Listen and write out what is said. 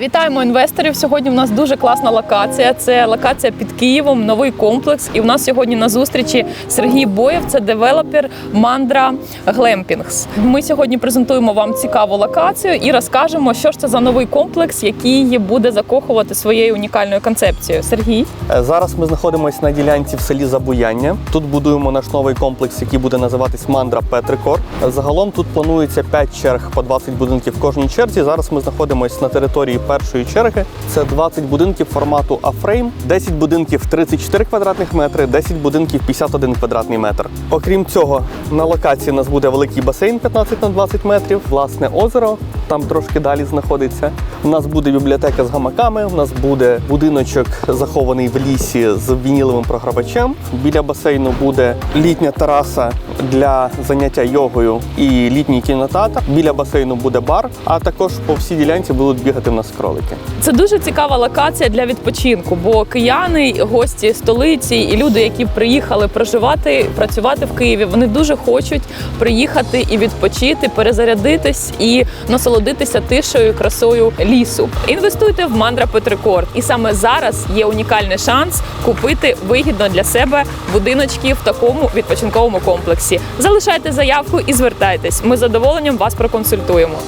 Вітаємо інвесторів. Сьогодні в нас дуже класна локація. Це локація під Києвом, новий комплекс. І в нас сьогодні на зустрічі Сергій Боєв, це девелопер Мандра Глемпінгс. Ми сьогодні презентуємо вам цікаву локацію і розкажемо, що ж це за новий комплекс, який буде закохувати своєю унікальною концепцією. Сергій, Е, Зараз ми знаходимося на ділянці в селі Забуяння. Тут будуємо наш новий комплекс, який буде називатись Мандра Петрикор. Загалом тут планується 5 черг по 20 будинків в кожній черзі. Зараз ми знаходимося на території першої черги. Це 20 будинків формату А-фрейм, 10 будинків 34 квадратних метри, 10 будинків 51 квадратний метр. Окрім цього, на локації у нас буде великий басейн 15 на 20 метрів, власне озеро. Там трошки далі знаходиться. У нас буде бібліотека з гамаками. У нас буде будиночок захований в лісі з вініловим програвачем. Біля басейну буде літня тераса для заняття йогою і літній кінотеатр. Біля басейну буде бар. А також по всій ділянці будуть бігати в нас кролики. це дуже цікава локація для відпочинку, бо кияни, гості столиці і люди, які приїхали проживати, працювати в Києві, вони дуже хочуть приїхати і відпочити, перезарядитись і насолодитися тишою, красою лісу. Інвестуйте в мандра Петрикорд, і саме зараз є унікальний шанс купити вигідно для себе будиночки в такому відпочинковому комплексі. Залишайте заявку і звертайтесь. Ми з задоволенням вас проконсультуємо.